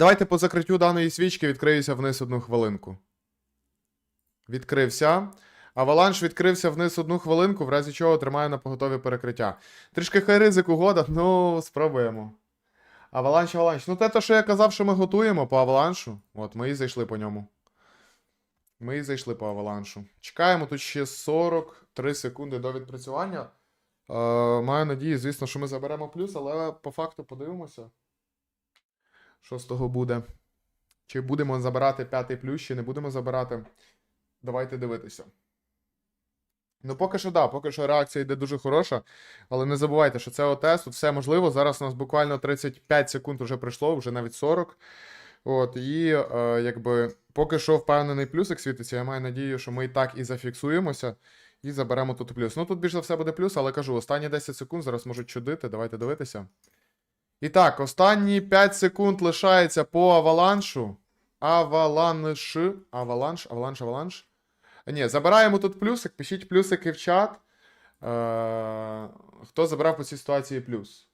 Давайте по закриттю даної свічки відкриюся вниз одну хвилинку. Відкрився. Аваланш відкрився вниз одну хвилинку, в разі чого тримаю на поготові перекриття. Трішки хай ризик угода, ну спробуємо. Аваланш, аваланш. Ну, те, то, що я казав, що ми готуємо по аваланшу. От, ми і зайшли по ньому. Ми і зайшли по аваланшу. Чекаємо тут ще 43 секунди до відпрацювання. Е, маю надію, звісно, що ми заберемо плюс, але по факту подивимося. Що з того буде? Чи будемо забирати п'ятий плюс, чи не будемо забирати. Давайте дивитися. Ну, поки що, да, поки що реакція йде дуже хороша. Але не забувайте, що це ОТС, тут все можливо. Зараз у нас буквально 35 секунд вже пройшло, вже навіть 40. От, і е, якби поки що впевнений плюсик світиться. Я маю надію, що ми і так і зафіксуємося, і заберемо тут плюс. Ну тут більш за все буде плюс, але кажу, останні 10 секунд зараз можуть чудити. Давайте дивитися. І так, останні 5 секунд лишається по аваланшу. Аваланш. Аваланш, аваланш, аваланш. Ні, забираємо тут плюсик, пишіть плюсики в чат. Е, хто забрав по цій ситуації плюс?